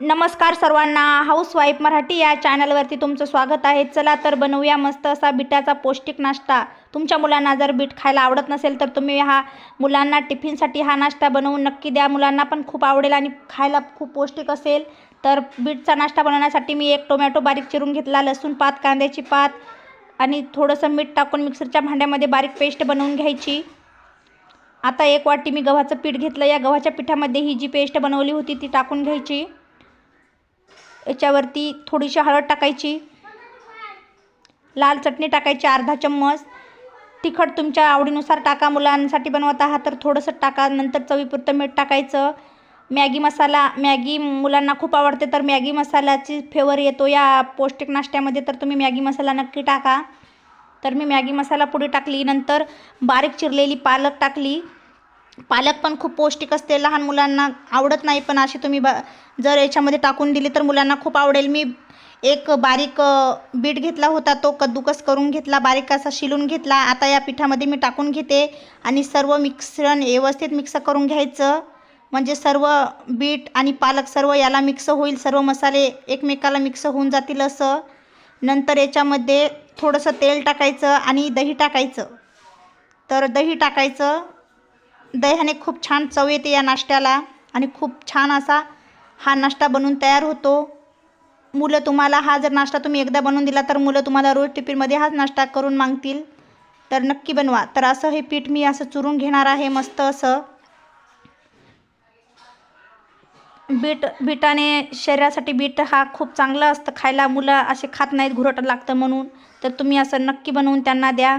नमस्कार सर्वांना. हाऊसवाईफ मराठी या चॅनलवरती तुमचं स्वागत आहे. चला तर बनवूया मस्त असा बिटाचा पौष्टिक नाश्ता. तुमच्या मुलांना जर बीट खायला आवडत नसेल तर तुम्ही हा मुलांना टिफिनसाठी हा नाश्ता बनवून नक्की द्या. मुलांना पण खूप आवडेल आणि खायला खूप पौष्टिक असेल. तर बीटचा नाश्ता बनवण्यासाठी मी एक टोमॅटो बारीक चिरून घेतला लसूण पात कांद्याची पात आणि थोडंसं मीठ टाकून मिक्सरच्या भांड्यामध्ये बारीक पेस्ट बनवून घ्यायची. आता एक वाटी मी गव्हाचं पीठ घेतलं. या गव्हाच्या पिठामध्ये ही जी पेस्ट बनवली होती ती टाकून घ्यायची. याच्यावरती थोडीशी हळद टाकायची. लाल चटणी टाकायची अर्धा चम्मच. तिखट तुमच्या आवडीनुसार टाका. मुलांसाठी बनवत आहात तर थोडंसं टाका. नंतर चवीपुरतं मीठ टाकायचं. मॅगी मसाला मॅगी मुलांना खूप आवडते तर मॅगी मसाल्याची फेवर येतो. या पौष्टिक नाश्त्यामध्ये तर तुम्ही मॅगी मसाला नक्की टाका. तर मी मॅगी मसाला पुढे टाकली. नंतर बारीक चिरलेली पालक टाकली. पालक पण खूप पौष्टिक असते लहान मुलांना आवडत नाही पण अशी तुम्ही बा जर याच्यामध्ये टाकून दिली तर मुलांना खूप आवडेल. मी एक बारीक बीट घेतला होता तो कद्दूकस करून घेतला बारीक असा शिलून घेतला. आता या पिठामध्ये मी टाकून घेते आणि सर्व मिश्रण व्यवस्थित मिक्स करून घ्यायचं. म्हणजे सर्व बीट आणि पालक सर्व याला मिक्स होईल सर्व मसाले एकमेकाला मिक्स होऊन जातील असं. नंतर याच्यामध्ये थोडंसं तेल टाकायचं आणि दही टाकायचं. तर दही टाकायचं दह्याने खूप छान चव येते या नाश्त्याला आणि खूप छान असा हा नाश्ता बनवून तयार होतो. मुलं तुम्हाला हा जर नाश्ता तुम्ही एकदा बनवून दिला तर मुलं तुम्हाला रोज टिफिनमध्ये हाच नाश्ता करून मागतील. तर नक्की बनवा. तर असं हे पीठ मी असं चुरून घेणार आहे मस्त असं. बीट बीटाने शरीरासाठी बीट हा खूप चांगला असतं. खायला मुलं असे खात नाहीत घुरट लागतं म्हणून. तर तुम्ही असं नक्की बनवून त्यांना द्या.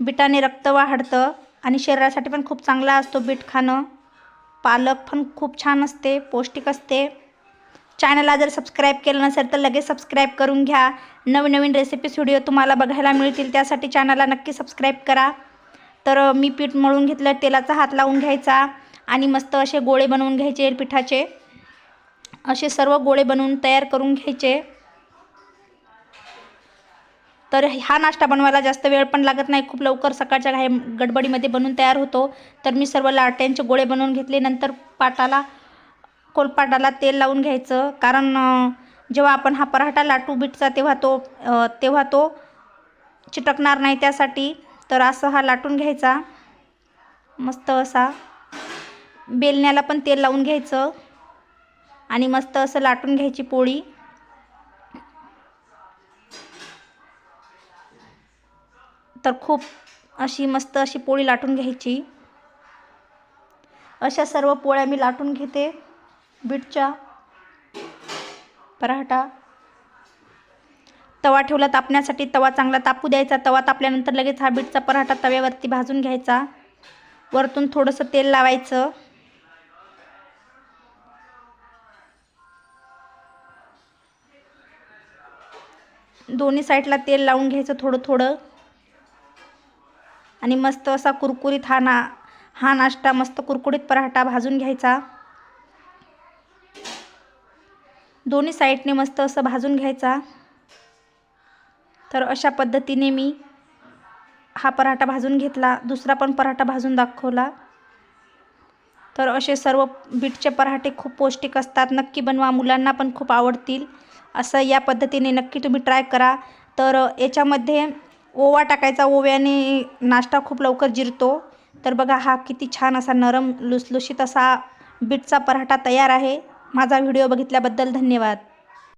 बीटाने रक्त वाढतं. आणि शरीरासाठी पण खूप चांगला असतो. बीट खाणं पालक पण खूप छान असते पौष्टिक असते. चॅनलला जर सबस्क्राईब केलं नसेल तर लगेच सबस्क्राईब करून घ्या. नवीन नवीन रेसिपीज व्हिडिओ तुम्हाला बघायला मिळतील. त्यासाठी चॅनलला नक्की सबस्क्राईब करा. तर मी पीठ मळून घेतलं तेलाचा हात लावून घ्यायचा आणि मस्त असे गोळे बनवून घ्यायचे पिठाचे. असे सर्व गोळे बनवून तयार करून घ्यायचे. तर हा नाश्ता बनवायला जास्त वेळ पण लागत नाही. खूप लवकर सकाळच्या घाई गडबडीमध्ये बनवून तयार होतो. तर मी सर्व लाट्यांचे गोळे बनवून घेतले. नंतर पाटाला कोलपाटाला तेल लावून घ्यायचं. कारण जेव्हा आपण हा पराठा लाटू बीटचा तेव्हा तो तेव्हा तो चिटकणार नाही त्यासाठी. तर असं हा लाटून घ्यायचा. मस्त असा बेलण्याला पण तेल लावून घ्यायचं. आणि मस्त असं लाटून घ्यायची पोळी. तर खूप अशी मस्त अशी पोळी लाटून घ्यायची. अशा सर्व पोळ्या मी लाटून घेते. बीटच्या पराठा. तवा ठेवला तापण्यासाठी तवा चांगला तापू द्यायचा. तवा तापल्यानंतर लगेच हा बीटचा पराठा तव्यावरती भाजून घ्यायचा. वरतून थोडंसं तेल लावायचं. दोन्ही साईडला तेल लावून घ्यायचं थोडं थोडं. आणि मस्त असा कुरकुरीत हा ना हा नाश्ता मस्त कुरकुरीत पराठा भाजून घ्यायचा. दोन्ही साईडने मस्त असं भाजून घ्यायचा. तर अशा पद्धतीने मी हा पराठा भाजून घेतला. दुसरा पण पराठा भाजून दाखवला. तर असे सर्व बीटचे पराठे खूप पौष्टिक असतात. नक्की बनवा. मुलांना पण खूप आवडतील. असं या पद्धतीने नक्की तुम्ही ट्राय करा. तर याच्यामध्ये ओवा टाकायचा. ओव्याने नाश्ता खूप लवकर जिरतो. तर बघा हा किती छान असा नरम लुसलुशीत असा बीटचा पराठा तयार आहे. माझा व्हिडिओ बघितल्याबद्दल धन्यवाद.